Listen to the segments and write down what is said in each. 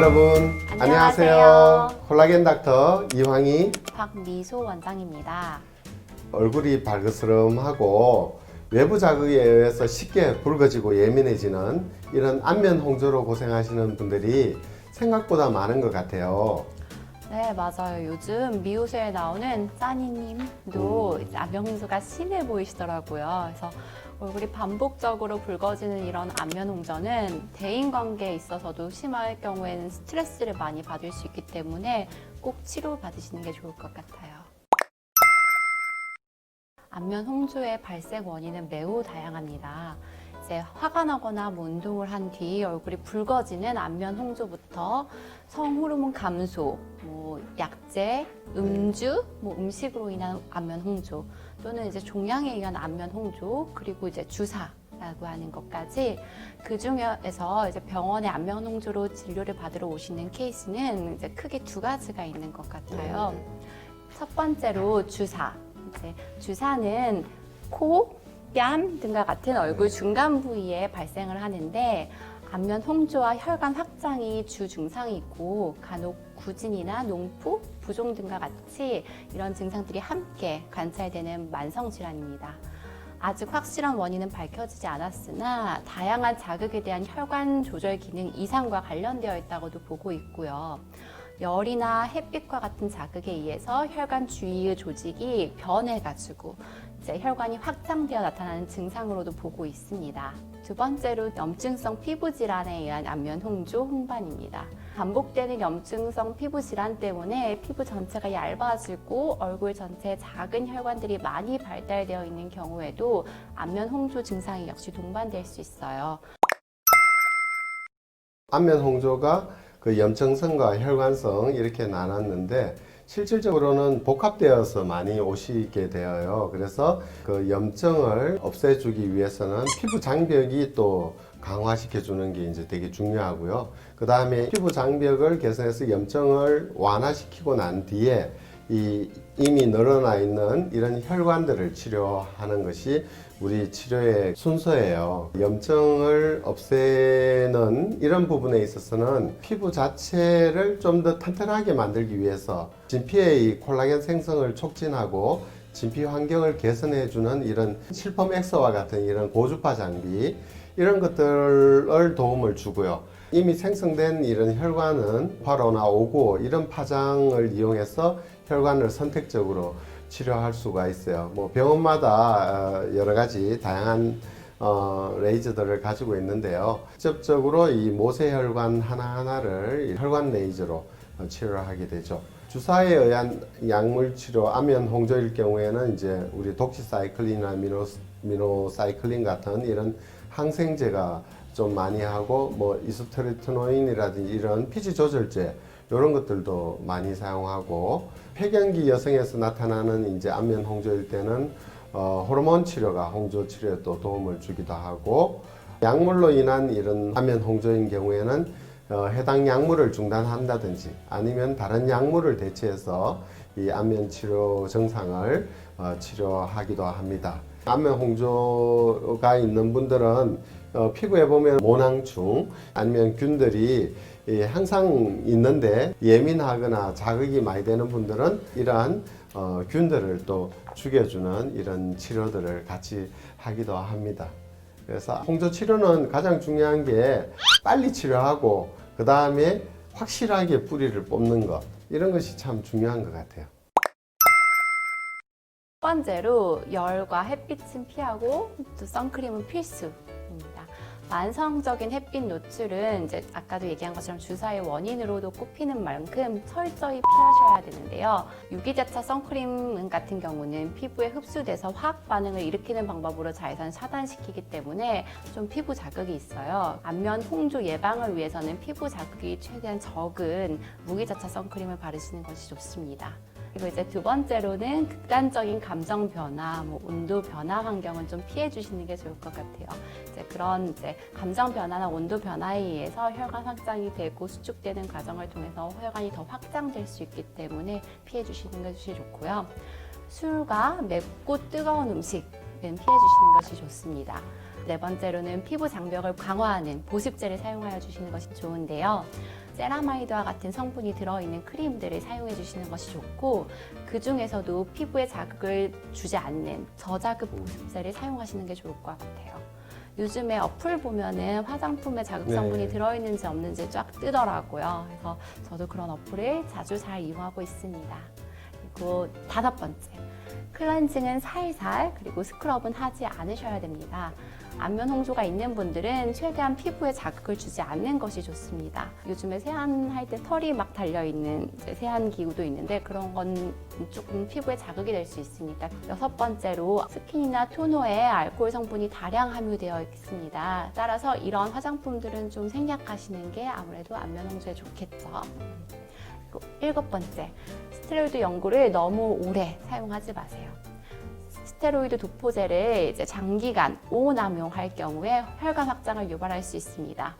여러분 안녕하세요. 콜라겐 닥터 이황희 박미소 원장입니다. 얼굴이 발그스름하고 외부 자극에 의해서 쉽게 붉어지고 예민해지는 이런 안면 홍조로 고생하시는 분들이 생각보다 많은 것 같아요. 네, 맞아요. 요즘 미우새에 나오는 짜니님도 음. 이제 안면홍조가 심해 보이시더라고요. 그래서 얼굴이 반복적으로 붉어지는 이런 안면 홍조는 대인 관계에 있어서도 심할 경우에는 스트레스를 많이 받을 수 있기 때문에 꼭 치료 받으시는 게 좋을 것 같아요. 안면 홍조의 발생 원인은 매우 다양합니다. 이제 화가 나거나 뭐 운동을 한 뒤 얼굴이 붉어지는 안면 홍조부터 성호르몬 감소, 뭐 약제, 음주, 뭐 음식으로 인한 안면 홍조, 또는 이제 종양에 의한 안면 홍조, 그리고 이제 주사 라고 하는 것까지 그 중에서 이제 병원에 안면 홍조로 진료를 받으러 오시는 케이스는 이제 크게 두 가지가 있는 것 같아요. 첫 번째로 주사. 이제 주사는 코, 뺨 등과 같은 얼굴 네. 중간 부위에 발생을 하는데 안면 홍조와 혈관 확장이 주 증상이고 간혹 구진이나 농푸, 부종 등과 같이 이런 증상들이 함께 관찰되는 만성 질환입니다. 아직 확실한 원인은 밝혀지지 않았으나 다양한 자극에 대한 혈관 조절 기능 이상과 관련되어 있다고도 보고 있고요. 열이나 햇빛과 같은 자극에 의해서 혈관 주위의 조직이 변해가지고 혈관이 확장되어 나타나는 증상으로도 보고 있습니다. 두 번째로 염증성 피부 질환에 의한 안면 홍조 홍반입니다. 반복되는 염증성 피부 질환 때문에 피부 전체가 얇아지고 얼굴 전체에 작은 혈관들이 많이 발달되어 있는 경우에도 안면 홍조 증상이 역시 동반될 수 있어요. 안면 홍조가 그 염증성과 혈관성 이렇게 나눴는데 실질적으로는 복합되어서 많이 오시게 되어요. 그래서 그 염증을 없애주기 위해서는 피부 장벽이 또 강화시켜 주는 게 이제 되게 중요하고요. 그 다음에 피부 장벽을 개선해서 염증을 완화시키고 난 뒤에 이 이미 늘어나 있는 이런 혈관들을 치료하는 것이 우리 치료의 순서예요. 염증을 없애는 이런 부분에 있어서는 피부 자체를 좀더 튼튼하게 만들기 위해서 진피의 이 콜라겐 생성을 촉진하고 진피 환경을 개선해주는 이런 실펌 엑서와 같은 이런 고주파 장비 이런 것들을 도움을 주고요. 이미 생성된 이런 혈관은 화로나 오고 이런 파장을 이용해서 혈관을 선택적으로 치료할 수가 있어요. 뭐 병원마다 어, 여러 가지 다양한 어, 레이저들을 가지고 있는데요. 직접적으로 이 모세혈관 하나하나를 이 혈관 레이저로 어, 치료를 하게 되죠. 주사에 의한 약물 치료, 안면 홍조일 경우에는 이제 우리 독시사이클린이나 미노, 미노사이클린 같은 이런 항생제가 좀 많이 하고 뭐 이소트리트노인이라든지 이런 피지 조절제 이런 것들도 많이 사용하고 폐경기 여성에서 나타나는 이제 안면 홍조일 때는 어, 호르몬 치료가 홍조 치료에 또 도움을 주기도 하고 약물로 인한 이런 안면 홍조인 경우에는 어, 해당 약물을 중단한다든지 아니면 다른 약물을 대체해서 이 안면 치료 증상을 어, 치료하기도 합니다. 안면 홍조가 있는 분들은 어, 피부에 보면 모낭충 아니면 균들이 이 항상 있는데 예민하거나 자극이 많이 되는 분들은 이러한 어, 균들을 또 죽여주는 이런 치료들을 같이 하기도 합니다. 그래서 홍조 치료는 가장 중요한 게 빨리 치료하고 그 다음에 확실하게 뿌리를 뽑는 것 이런 것이 참 중요한 것 같아요. 첫 번째로 열과 햇빛은 피하고 또 선크림은 필수입니다. 만성적인 햇빛 노출은 이제 아까도 얘기한 것처럼 주사의 원인으로도 꼽히는 만큼 철저히 피하셔야 되는데요. 유기자차 선크림 같은 경우는 피부에 흡수돼서 화학 반응을 일으키는 방법으로 자외선 차단시키기 때문에 좀 피부 자극이 있어요. 안면 홍조 예방을 위해서는 피부 자극이 최대한 적은 무기자차 선크림을 바르시는 것이 좋습니다. 그리고 이제 두 번째로는 극단적인 감정 변화, 뭐 온도 변화 환경은 좀 피해 주시는 게 좋을 것 같아요. 이제 그런 이제 감정 변화나 온도 변화에 의해서 혈관 확장이 되고 수축되는 과정을 통해서 혈관이 더 확장될 수 있기 때문에 피해 주시는 것이 좋고요. 술과 맵고 뜨거운 음식은 피해 주시는 것이 좋습니다. 네 번째로는 피부 장벽을 강화하는 보습제를 사용하여 주시는 것이 좋은데요. 세라마이드와 같은 성분이 들어있는 크림들을 사용해 주시는 것이 좋고 그 중에서도 피부에 자극을 주지 않는 저자극 보습제를 사용하시는 게 좋을 것 같아요. 요즘에 어플 보면은 화장품에 자극 네. 성분이 들어있는지 없는지 쫙 뜨더라고요. 그래서 저도 그런 어플을 자주 잘 이용하고 있습니다. 그리고 다섯 번째. 클렌징은 살살 그리고 스크럽은 하지 않으셔야 됩니다. 안면 홍조가 있는 분들은 최대한 피부에 자극을 주지 않는 것이 좋습니다. 요즘에 세안할 때 털이 막 달려 있는 세안 기구도 있는데 그런 건 조금 피부에 자극이 될 수 있으니까 여섯 번째로 스킨이나 토너에 알코올 성분이 다량 함유되어 있습니다. 따라서 이런 화장품들은 좀 생략하시는 게 아무래도 안면 홍조에 좋겠죠. 일곱 번째, 스테로이드 연고를 너무 오래 사용하지 마세요. 스테로이드 도포제를 이제 장기간 오남용할 경우에 혈관 확장을 유발할 수 있습니다.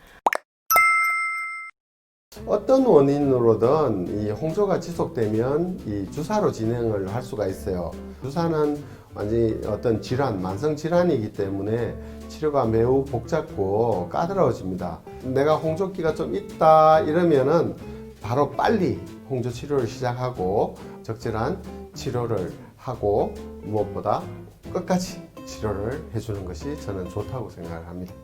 어떤 원인으로든 이 홍조가 지속되면 이 주사로 진행을 할 수가 있어요. 주사는 완전히 어떤 질환, 만성 질환이기 때문에 치료가 매우 복잡고 까다로워집니다. 내가 홍조기가 좀 있다 이러면은 바로 빨리 홍조 치료를 시작하고 적절한 치료를 하고 무엇보다 끝까지 치료를 해주는 것이 저는 좋다고 생각을 합니다.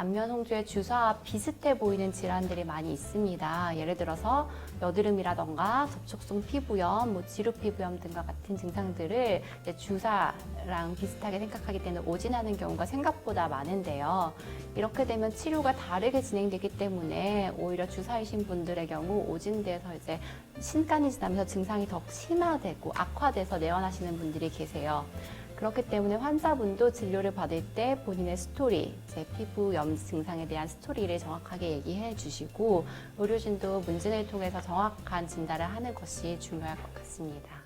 안면 홍조의 주사와 비슷해 보이는 질환들이 많이 있습니다. 예를 들어서 여드름이라던가 접촉성 피부염, 뭐 지루 피부염 등과 같은 증상들을 주사랑 비슷하게 생각하기 때문에 오진하는 경우가 생각보다 많은데요. 이렇게 되면 치료가 다르게 진행되기 때문에 오히려 주사이신 분들의 경우 오진돼서 이제 신간이 지나면서 증상이 더 심화되고 악화돼서 내원하시는 분들이 계세요. 그렇기 때문에 환자분도 진료를 받을 때 본인의 스토리, 제 피부 염 증상에 대한 스토리를 정확하게 얘기해 주시고 의료진도 문진을 통해서 정확한 진단을 하는 것이 중요할 것 같습니다.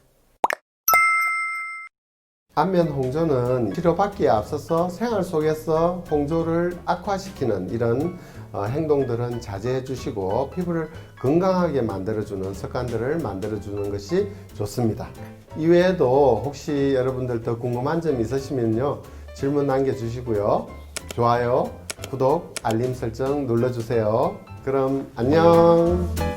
안면 홍조는 치료받기에 앞서서 생활 속에서 홍조를 악화시키는 이런 어, 행동들은 자제해 주시고 피부를 건강하게 만들어주는 습관들을 만들어주는 것이 좋습니다. 이외에도 혹시 여러분들 더 궁금한 점 있으시면요 질문 남겨주시고요 좋아요, 구독, 알림 설정 눌러주세요. 그럼 안녕.